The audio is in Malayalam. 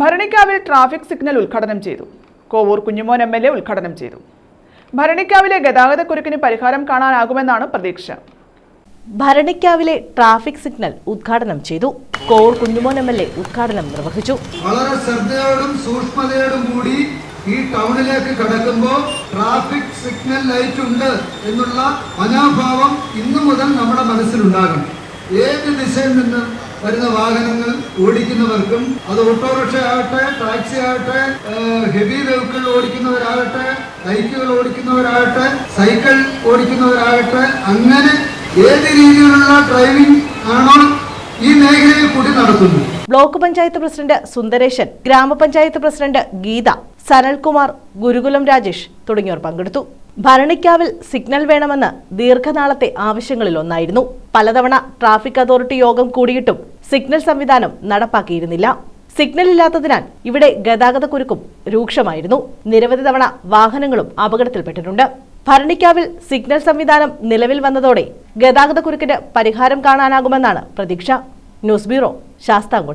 ഭരണിക്കാവിൽ ട്രാഫിക് സിഗ്നൽ ഉദ്ഘാടനം ചെയ്തു. Kovoor Kunjumon M L A ഉദ്ഘാടനം ചെയ്തു. ഭരണിക്കാവിലെ ഗതാഗതക്കുരുക്കിന് പരിഹാരം കാണാനാകുമെന്നാണ് പ്രതീക്ഷ. ഭരണിക്കാവിലെ ട്രാഫിക് സിഗ്നൽ ഉദ്ഘാടനം ചെയ്തു. Kovoor Kunjumon M L A ഉദ്ഘാടനം നിർവഹിച്ചു. വളരെ ശ്രദ്ധയോടും സൂക്ഷ്മതയോടും കൂടി ഈ ടൗണിലേക്ക് കടക്കുമ്പോൾ ട്രാഫിക് സിഗ്നൽ ലൈറ്റ് ഉണ്ട് എന്നുള്ള മനോഭാവം ഇന്നു മുതൽ നമ്മുടെ മനസ്സിലുണ്ടാകും ഏത് ദിശയിൽ നിന്ന് വരുന്ന വാഹനങ്ങൾ ഓടിക്കുന്നവർക്കും അത് ഓട്ടോറിക്ഷ ആകട്ടെ ടാക്സി ആകട്ടെ ഹെവി വെഹിക്കിൾ ഓടിക്കുന്നവരാകട്ടെ ബൈക്കുകൾ ഓടിക്കുന്നവരാകട്ടെ സൈക്കിൾ ഓടിക്കുന്നവരാകട്ടെ അങ്ങനെ ഏത് രീതിയിലുള്ള ഡ്രൈവിംഗ് ആണോ ഈ മേഖലയിൽ കൂടി നടത്തുന്നത് ബ്ലോക്ക് പഞ്ചായത്ത് പ്രസിഡന്റ് സുന്ദരേശൻ ഗ്രാമപഞ്ചായത്ത് പ്രസിഡന്റ് ഗീത സനൽകുമാർ ഗുരുകുലം രാജേഷ് തുടങ്ങിയവർ പങ്കെടുത്തു. ഭരണിക്കാവിൽ സിഗ്നൽ വേണമെന്ന് ദീർഘനാളത്തെ ആവശ്യങ്ങളിലൊന്നായിരുന്നു. പലതവണ ട്രാഫിക് അതോറിറ്റി യോഗം കൂടിയിട്ടും സിഗ്നൽ സംവിധാനം നടപ്പാക്കിയിരുന്നില്ല. സിഗ്നൽ ഇല്ലാത്തതിനാൽ ഇവിടെ ഗതാഗത കുരുക്കും രൂക്ഷമായിരുന്നു. നിരവധി തവണ വാഹനങ്ങളും അപകടത്തിൽപ്പെട്ടിട്ടുണ്ട്. ഭരണിക്കാവിൽ സിഗ്നൽ സംവിധാനം നിലവിൽ വന്നതോടെ ഗതാഗത കുരുക്കിന് പരിഹാരം കാണാനാകുമെന്നാണ് പ്രതീക്ഷ. News bureau Sasthamkotta.